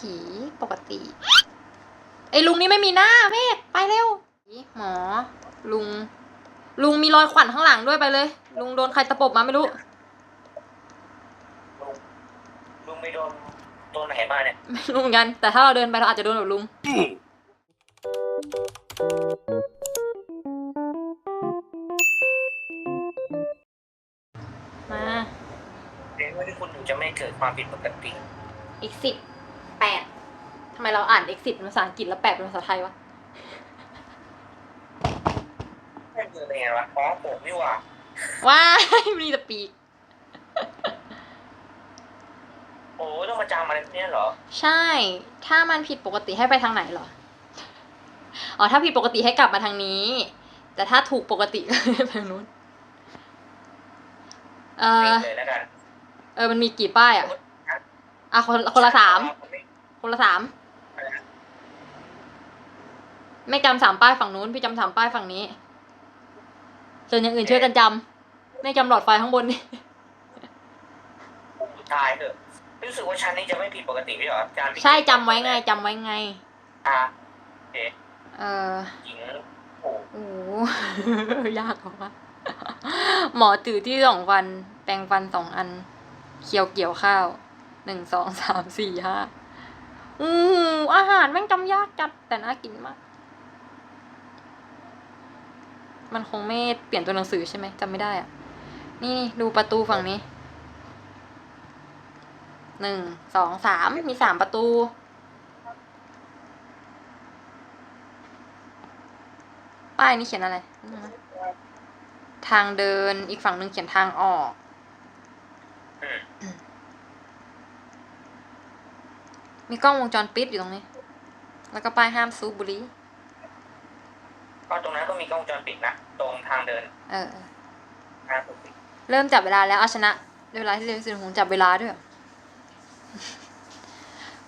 ผีปกติ ไอ้ลุงนี่ไม่มีหน้าเมฆไปเร็วหมอ ลุง ลุงมีรอยขวัญข้างหลังด้วยไปเลย ลุงโดนใครตะปบมาไม่รู้ ลุงลุงไปโดนตัวไหนมาเนี่ย ไม่รู้เหมือนกัน แต่ถ้าเราเดินไปเราอาจจะโดนแบบลุง มาเรียนว่าที่คุณถึงจะไม่เกิดความผิดปกติ อีกสิบแปดทำไมเราอ่านอีกสิบเป็นภาษาอังกฤษแล้วแปดเป็นภาษาไทยวะแม่งคือเป็นไงวะอ๋อผมนี่หว่าว้าย มีแต่ปีก โอ้ต้องมาจำอะไรพวกเนี้ยเหรอ ใช่ ถ้ามันผิดปกติให้ไปทางไหนเหรอ อ๋อ ถ้าผิดปกติให้กลับมาทางนี้ แต่ถ้าถูกปกติก็ให้ไปทางนู้น เอเล่อนเลยแล้วกันเออ มันมีกี่ป้ายอะ อะคนคนละสาม คนละสาม ไม่จำสามป้ายฝั่งนู้นพี่จำสามป้ายฝั่งนี้ ส่วนอย่างอื่นช่วยกันจำไม่จำหลอดไฟข้างบนนี่ตายเถอะรู้สึกว่าฉันนี่จะไม่ผิดปกติไม่เหรอจานใช่จำไว้ไงจำไว้ไง อะเอ๊ะเออหญิงโอ้โอ้โหยากกว่าหมอจือที่สองฟัน แปรงฟันสองอัน เคี้ยวเกี่ยวข้าวหนึ่งสองสามสี่ห้าอู้หูอาหารแม่งจำยากจัดแต่น่ากินมาก มันคงไม่เปลี่ยนตัวหนังสือใช่ไหมจำไม่ได้อะนี่ดูประตูฝั่งนี้หนึ่งสองสามมีสามประตู ป้ายนี้เขียนอะไร ทางเดินอีกฝั่งหนึ่งเขียนทางออกมีกล้องวงจรปิดอยู่ตรงนี้ แล้วก็ป้ายห้ามสูบบุหรี่ ก็ตรงนั้นก็มีกล้องวงจรปิดนะตรงทางเดินเออ ทางปกติเริ่มจับเวลาแล้วเอาชนะเวลาที่เร็วที่สุดของจับเวลาด้วยเหรอ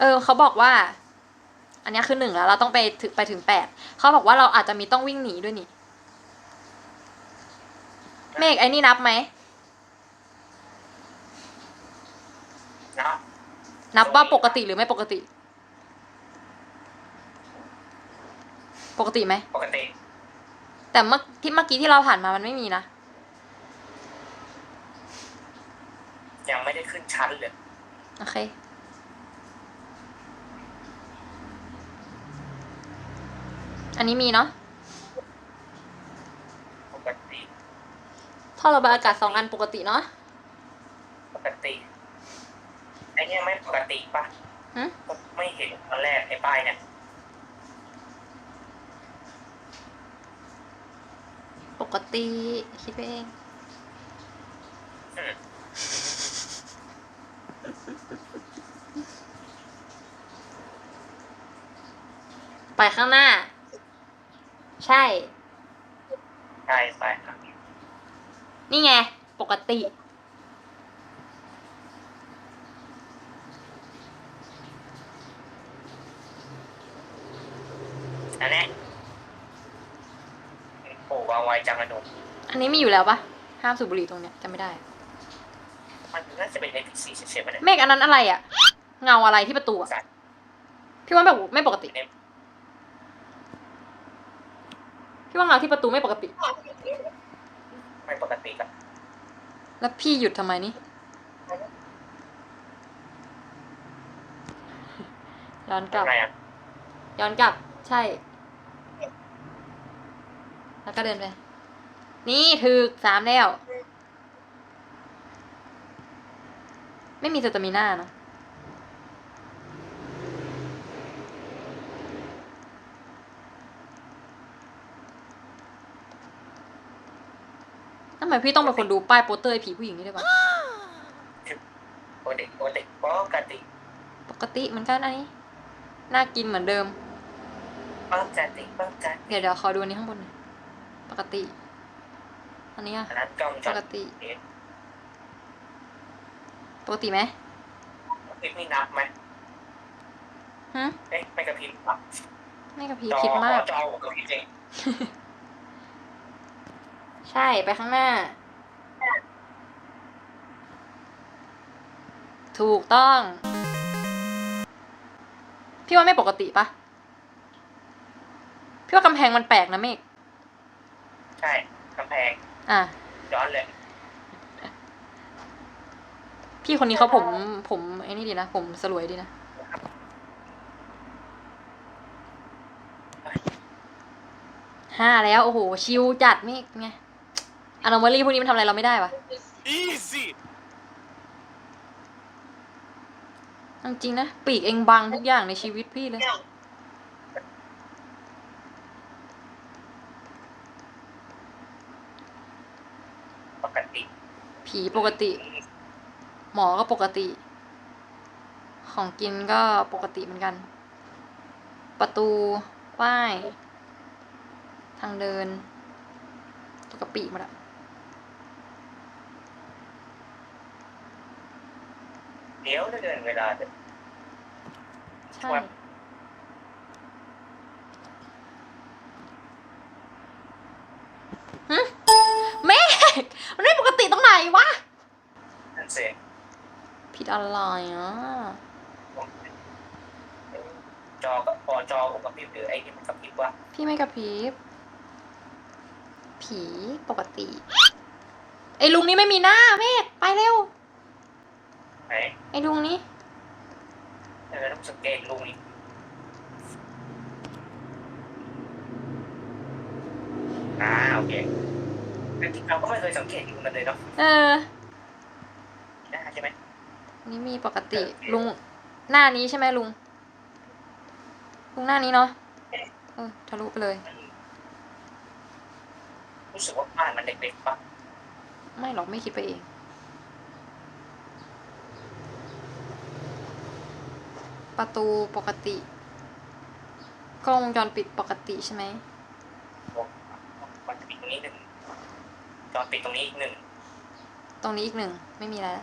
เออเขาบอกว่า อันนี้คือหนึ่งแล้ว เราต้องไปถึงไปถึงแปดเขาบอกว่าเราอาจจะมีต้องวิ่งหนีด้วยนี่เมฆไอ้นี่นับไหมนะนับว่าปกติหรือไม่ปกติ ปกติไหมปกติ แต่เมื่อที่เมื่อกี้ที่เราผ่านมามันไม่มีนะ ยังไม่ได้ขึ้นชั้นเลย โอเค อันนี้มีเนาะปกติ ท่อระบายอากาศสองอันปกติเนาะ ปกติ ไอเนี้ยไม่ปกติปะหึ ไม่เห็นตอนแรกไอ้ป้ายเนี่ย กติ คิดไปเองอืมไปข้างหน้า ใช่ ใช่ใช่ครับนี่ไง ปกติ อันเนี้ ยโอ้วางไวจังเลยหนุ่มอันนี้มีอยู่แล้วปะห้ามสูบบุหรี่ตรงเนี้ยจำไม่ได้ มันน่าจะเป็นในพีซีเฉยๆมันยเมฆอันนั้นอะไรอะเงาอะไรที่ประตูอะสัตว์ พี่ว่าแบบไม่ปกติพี่ว่าเงาที่ประตูไม่ปกติ ไม่ปกติกับแล้วพี่หยุดทำไมนี่ย้อนกลับ อะไรอะย้อนกลับ ใช่ แล้วก็เดินไป นี่ถึกสามแล้ว ไม่มีสตามิน่านะทำไมพี่ต้องเป็นคนดูป้ายโปสเตอร์ไอ้ผีผู้หญิงนี่ด้วยวะปกติปกติปกติ ปกติเหมือนกันอันนี้ น่ากินเหมือนเดิมปกติปกติเดี๋ยวเดี๋ยวขอดูอันนี้ข้างบนหน่อย ปกติ อันนี้อะอันนั้นกล้องจปอกติเอ๊ะปกติไหมคลิปนี้นับไหมฮะเอ๊ะไม่กระพริบอะไม่กระพริบจอคิดมาก จอผมกระพริบจริงใช่ไปข้างหน้า ถูกต้อง พี่ว่าไม่ปกติปะพี่ว่ากำแพงมันแปลกนะเมฆ ใช่กำแพงอะย้อนเลยพี่คนนี้เขาผมผมไอ้นี่ดีนะ ผมสลวยดีนะห้าแล้ว โอ้โห ชิวจัดเมฆไงอานอมอลี่พวกนี้มันทำอะไรเราไม่ได้ปะ Easy! จริงๆนะ ปีกเองบังทุกอย่างในชีวิตพี่เลย ปกติ ผีปกติ หมอก็ปกติ ของกินก็ปกติเหมือนกัน ประตูป้ายทางเดินตุกกะปิหมดอะเดี๋ยวจะเดินเวลาจะใช่ วะนั่นเสีผิดอะไรอะจอกับพอจอผมกับพริบหรือไอ้นี่มันกับพริบว่าพี่ไม่กระพริบผีปกติ ไอ้ลุงนี่ไม่มีหน้าเมฆไปเร็วไหนไอ้ลุงนี้เออต้องสังเกตลุงอีกอ่าโอเคแต่จริงๆ เราก็ไม่เคยสังเกตลุงกันเลยเนาะเออน่าใช่ไหมนี่มีปกติลุงหน้านี้ใช่ไหมลุง ลุงหน้านี้เนาะเออทะลุไปเลย รู้สึกว่าบ้านมันเด็กๆปะไม่หรอกไม่คิดไปเองประตูปกติ กล้องวงจรปิดปกติใช่ไหมมันจะปิดตรงนี้หนึ่ง จอปิดตรงนี้อีกหนึ่ง ตรงนี้อีกหนึ่ง ไม่มีแล้ว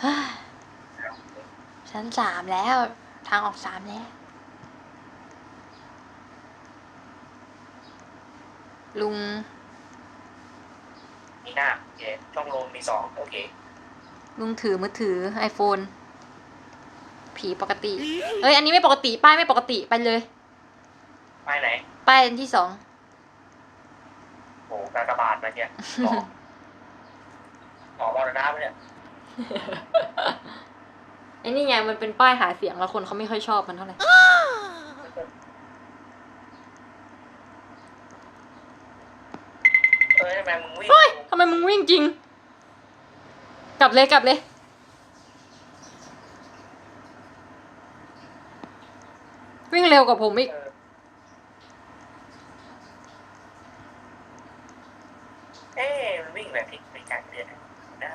เฮ้ยชั้นสามแล้ว ทางออกสามแล้ว ลุง มีหน้าโอเคช่องลมมีสองโอเค ลุงถือมือถือ iPhone ผีปกติ เอ้ย อันนี้ไม่ปกติ ป้ายไม่ปกติ ไปเลยไปไหน ป้ายอันที่สองโอ้กากบาทมาเนี่ยหมอหมอมรณะปะเนี่ยไอ้นี่ไงมันเป็นป้ายหาเสียงแล้วคนเขาไม่ค่อยชอบมันเท่าไหร่เอ้ยทำไมมึงวิ่งเฮ้ยทำไมมึงวิ่งจริง กลับเลยกลับเลยวิ่งเร็วกว่าผมอีก เออเอ๊ะมันวิ่งแบบผิดไปการเดือนนะ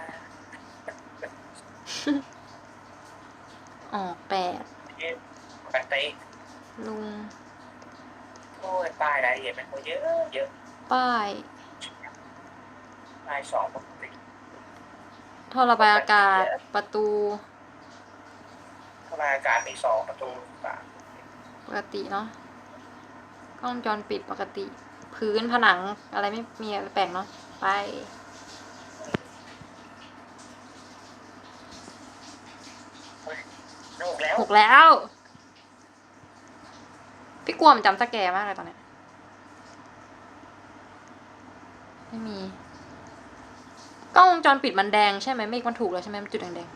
ออกแปดเอ๊ะปกติลุง โอ้ยป้ายรายละเอียดมันก็เยอะเยอะป้าย ป้ายสองปกติท่อระบายอากาศประตูทำลายอากาศมีสองประตูสามปกติเนาะกล้องวงจรปิดปกติ พื้นผนังอะไรไม่มีอะไรแปลกเนาะไป หก แล้วหกแล้ว พี่กลัวมันจำสแกร์มากเลยตอนเนี้ยไม่มีกล้องวงจรปิดมันแดงใช่ไหมเมฆมันถูกแล้วใช่ไหมมันจุดแดง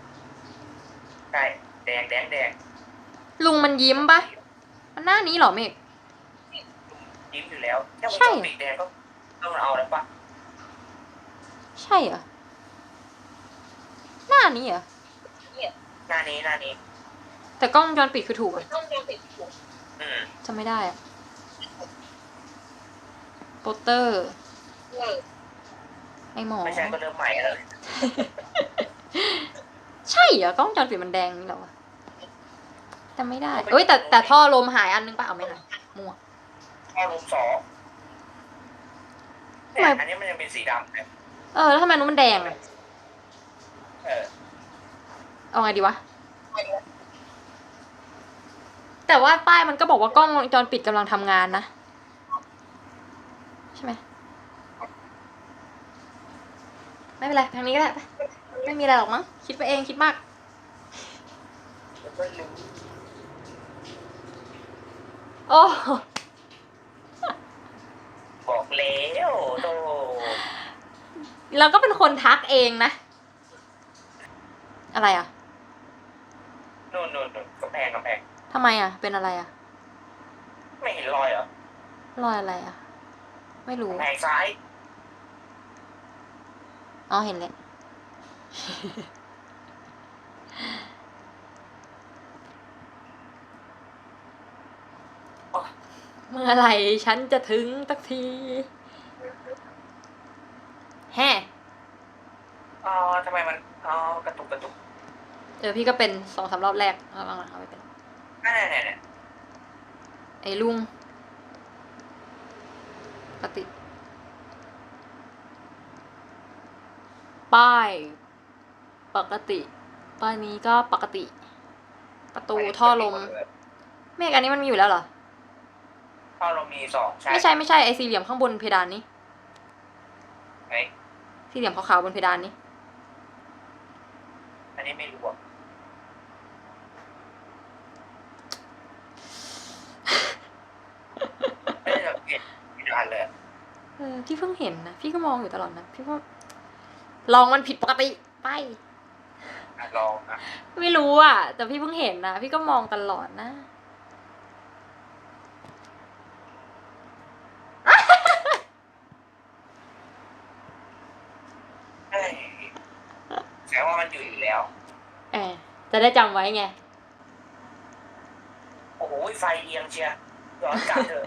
ใช่แดงแดงแดงๆลุงมันยิ้มปะมันหน้านี้เหรอเมฆ ยิ้มอยู่แล้วแค่วงใช่จรปิดแดงก็ต้องเอาแล้วปะใช่เหรอหน้านี้เหรอหน้านี้หน้านี้ แต่กล้องวงจรปิดคือถูกอะอืมจำไม่ได้อะโปสเตอร์ไอหมอ ไม่ใช่ก็เริ่มใหม่แล้วใช่เหรอกล้องวงจรปิดมันแดงนี่เหรอวะจำไม่ได้เอ้ยแต่แต่ท่อลมหายอันนึงปะเอาไหมคะมั่วข้อรูมสองทำไมเนี่ยอันนี้มันยังเป็นสีดำเนี่ยเออ แล้วทำไมนู้นมันแดงอะเออ เอาไงดีวะ แต่ว่าป้ายมันก็บอกว่ากล้องวงจรปิดกำลังทำงานนะ ใช่ไหมไม่เป็นไรทางนี้ก็ได้ไปไม่มีอะไรหรอกมั้งคิดไปเองคิดมากไม่รู้โอ้บอกแล้วโตเราก็เป็นคนทักเองนะ อะไรอะนู่นนู่นนู่นกำแพงกำแพง ทำไมอะ เป็นอะไรอะ ไม่เห็นรอยเหรอรอยอะไรอะ ไม่รู้กำแพงซ้าย อ๋อ เห็นแล้ว เมื่อไหร่ฉันจะถึงสักที แฮ่อ๋อทำไมมัน อ๋อกระตุกกระตุก เออพี่ก็เป็นสองสามรอบแรกแล้วหลังๆเขาไม่เป็น นั่นแหละเนี่ยไอ้ลุงปกติป้าย ปกติ ป้ายนี้ก็ปกติ ประตูท่อลม เมฆอันนี้มันมีอยู่แล้วเหรอ ท่อลมมีสองใช่ไม่ใช่ไม่ใช่ไอสี่เหลี่ยมข้างบนเพดานนี้ไอ้สี่เหลี่ยมขาวๆบนเพดานนี้ อันนี้ไม่รู้อะไม่ได้สังเกตผิดอันเลยอะ เออพี่เพิ่งเห็นนะพี่ก็มองอยู่ตลอดนะพี่ว่าลองมันผิดปกติไปอะลองอะไม่รู้อะ แต่พี่เพิ่งเห็นนะพี่ก็มองตลอดนะเอ้ยแสดงว่ามันอยู่อยู่แล้วเออจะได้จำไว้ไง โอ้โหไฟเอียงเชียร์ย้อนกลับเถอะ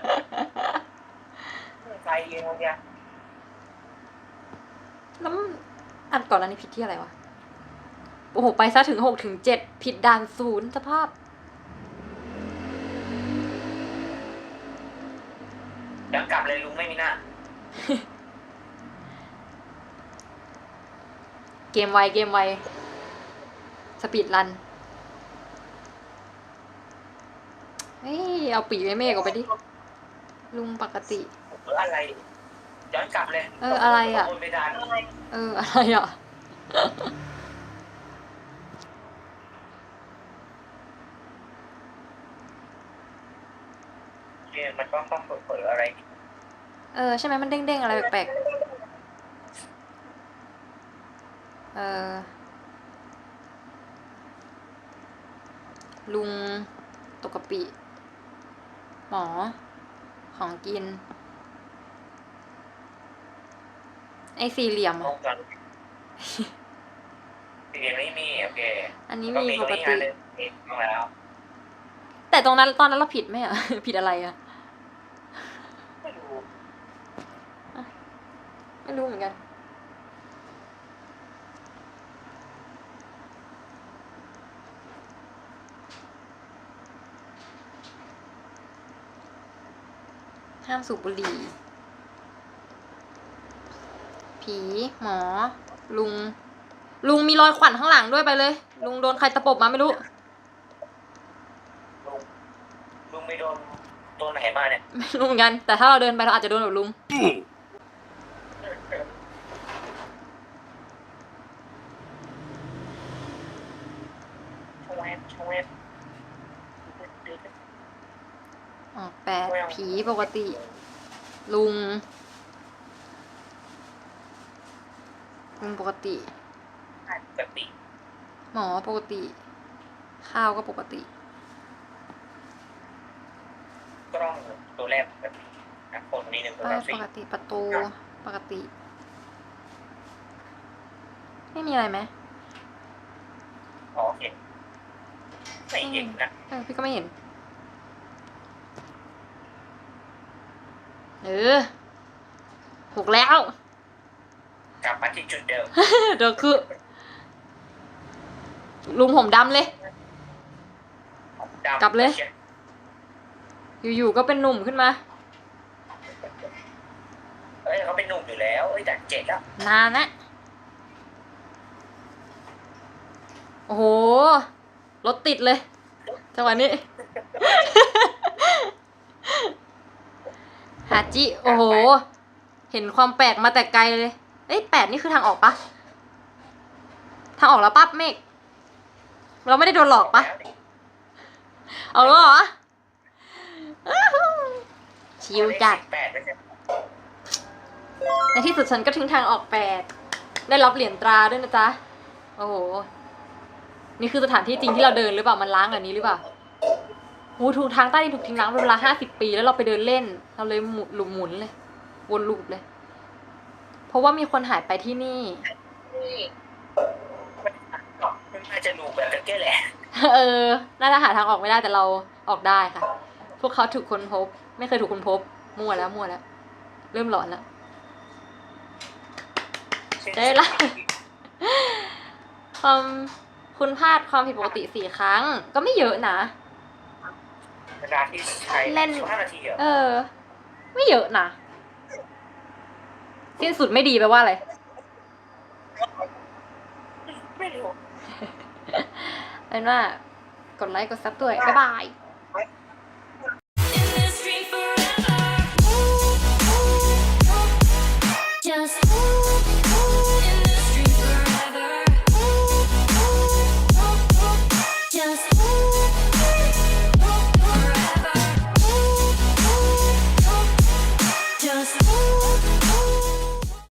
ไฟ เอียงเชียร์แล้วมันอันก่อนอันนี้ผิดที่อะไรวะ โอ้โห ไปซะถึงหกถึงเจ็ดผิดด่านศูนย์สภาพย้อนกลับเลยลุงไม่มีหน้า เกมไวเกมไว สปีดรัน เฮ้ย เอาปีกไอ้เมฆออกไปดิ ลุงปกติ เอออะไรย้อนกลับเลยเอออะไรอะบนเพดานเออ อะไรอะเกมมันต้องต้องเปิดๆอะไร เออ ใช่ไหมมันเด้งๆอะไรแปลกๆ เออ ลุงตกกะปิ หมอ ของกิน ไอ้สี่เหลี่ยมลอะงกันเกมนี้มีโอเคอันนี้ก็มีมีปตรงกนี้ติอันหนึงนี่มาแล้วแต่ตรงนั้นตอนนั้นเราผิดไหมอะผิดอะไรอะไม่รู้ไม่รู้เหมือนกัน ห้ามสูบบุหรี่ ผี หมอ ลุง ลุงมีรอยขวัญข้างหลังด้วยไปเลย ลุงโดนใครตะปบมาไม่รู้ ลุงลุงไม่โดนตัวไหนมาเนี่ยไม่รู้เหมือนกัน แต่ถ้าเราเดินไปเราอาจจะโดนแบบลุง ชงแวบชงแวบอ๋อแปดผีปกติ ลุง ลุงปกติ ปกติหมอปกติ ข้าวก็ปกติ กล้องตัวแรกปกตินะคนนี้หนึ่งตัวเออสามปสี่ กติประตูปกติ ไม่มีอะไรไหมอ๋อเห็นไม่เห็นนะเออพี่ก็ไม่เห็น เออถูกแล้ว กลับมาที่จุดเดิม เดี๋ยวคือลุงผมดำเลย ดำกลับเลย อยู่ๆก็เป็นหนุ่มขึ้นมา เอ้ยเขาเป็นหนุ่มอยู่แล้ว เอ้ยแต่เจ็ดแล้วนานนะ โอ้โห รถติดเลย จังหวะนี้หาจิ โอ้โห เห็นความแปลกมาแต่ไกลเลย เอ้ยแปดนี่คือทางออกปะทางออกแล้วปั๊บเมฆเราไม่ได้โดนหลอกปะเอาแล้วเหรอชิวจัดในที่สุดฉันก็ถึงทางออกแปดได้รับเหรียญตราด้วยนะจ๊ะ โอ้โห นี่คือสถานที่จริงที่เราเดินหรือเปล่า มันล้างอันนี้หรือเปล่าโอ้ถูกทางใต้ถูกทิ้งล้างเป็นเวลาห้าสิบปี แล้วเราไปเดินเล่น เราเลยหมุนหลุมหมุนเลย วนลูปเลย เพราะว่ามีคนหายไปที่นี่มันน่าจะดูแบบแค่แหละ เออ น่าจะหาทางออกไม่ได้แต่เราออกได้ค่ะ พวกเขาถูกค้นพบ ไม่เคยถูกค้นพบ มั่วแล้วมั่วแล้ว เริ่มหลอนแล้วได้ละความคุณพลาดความผิดปกติสี่ครั้ง ก็ไม่เยอะนะเวลาที่ใช้เล่นสิบห้านาทีเหรอเออ ไม่เยอะนะ สิ้นสุดไม่ดีแปลว่าอะไร ไม่รู้เป็นว่ากดไลค์กดซับด้วย บ๊ายบาย Just